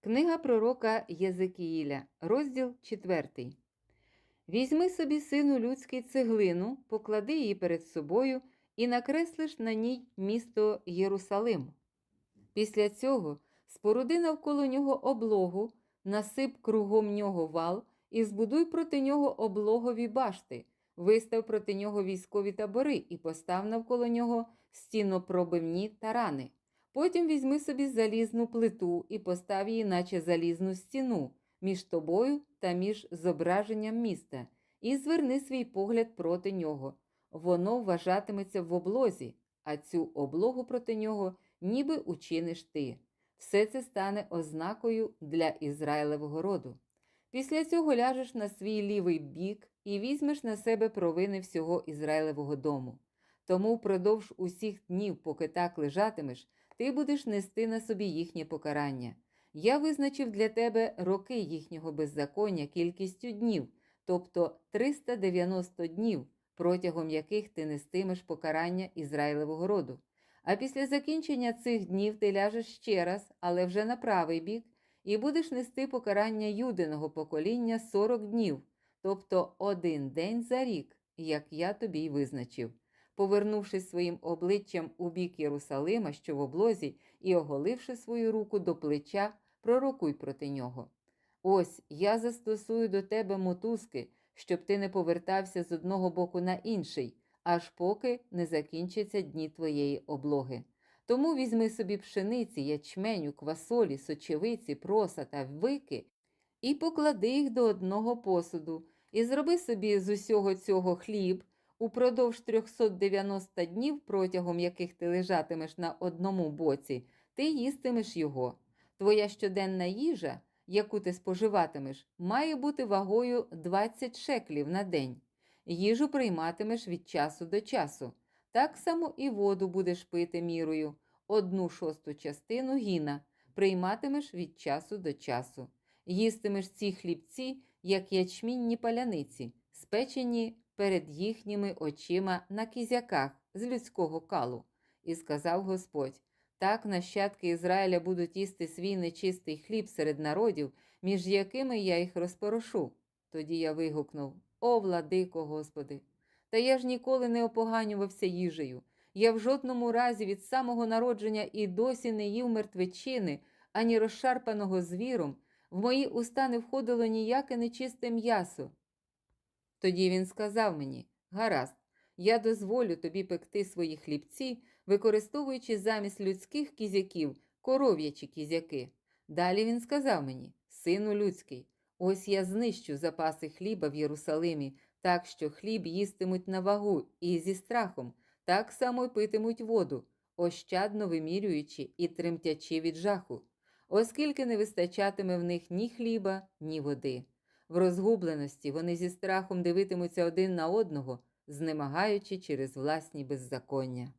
Книга пророка Єзекіїля, розділ 4. Візьми собі, сину людський, цеглину, поклади її перед собою і накреслиш на ній місто Єрусалим. Після цього споруди навколо нього облогу, насип кругом нього вал і збудуй проти нього облогові башти, вистав проти нього військові табори і постав навколо нього стінопробивні тарани. Потім візьми собі залізну плиту і постав її, наче залізну стіну, між тобою та між зображенням міста, і зверни свій погляд проти нього. Воно вважатиметься в облозі, а цю облогу проти нього ніби учиниш ти. Все це стане ознакою для Ізраїлевого роду. Після цього ляжеш на свій лівий бік і візьмеш на себе провини всього Ізраїлевого дому. Тому впродовж усіх днів, поки так лежатимеш, ти будеш нести на собі їхнє покарання. Я визначив для тебе роки їхнього беззаконня кількістю днів, тобто 390 днів, протягом яких ти нестимеш покарання Ізраїлевого роду. А після закінчення цих днів ти ляжеш ще раз, але вже на правий бік, і будеш нести покарання юдиного покоління 40 днів, тобто один день за рік, як я тобі й визначив. Повернувшись своїм обличчям у бік Єрусалима, що в облозі, і оголивши свою руку до плеча, пророкуй проти нього. Ось я застосую до тебе мотузки, щоб ти не повертався з одного боку на інший, аж поки не закінчаться дні твоєї облоги. Тому візьми собі пшениці, ячменю, квасолі, сочевиці, проса та вики і поклади їх до одного посуду, і зроби собі з усього цього хліб. Упродовж 390 днів, протягом яких ти лежатимеш на одному боці, ти їстимеш його. Твоя щоденна їжа, яку ти споживатимеш, має бути вагою 20 шеклів на день. Їжу прийматимеш від часу до часу. Так само і воду будеш пити мірою. Одну шосту частину гіна прийматимеш від часу до часу. Їстимеш ці хлібці, як ячмінні паляниці, спечені перед їхніми очима на кізяках з людського калу. І сказав Господь: так нащадки Ізраїля будуть їсти свій нечистий хліб серед народів, між якими я їх розпорошу. Тоді я вигукнув: О, владико, Господи! Та я ж ніколи не опоганювався їжею. Я в жодному разі від самого народження і досі не їв мертвечини, ані розшарпаного звіром, в мої уста не входило ніяке нечисте м'ясо. Тоді він сказав мені: Гаразд, я дозволю тобі пекти свої хлібці, використовуючи замість людських кізяків коров'ячі кізяки. Далі він сказав мені: Сину людський, ось я знищу запаси хліба в Єрусалимі, так що хліб їстимуть на вагу і зі страхом, так само й питимуть воду, ощадно вимірюючи і тремтячи від жаху, оскільки не вистачатиме в них ні хліба, ні води. В розгубленості вони зі страхом дивитимуться один на одного, знемагаючи через власні беззаконня.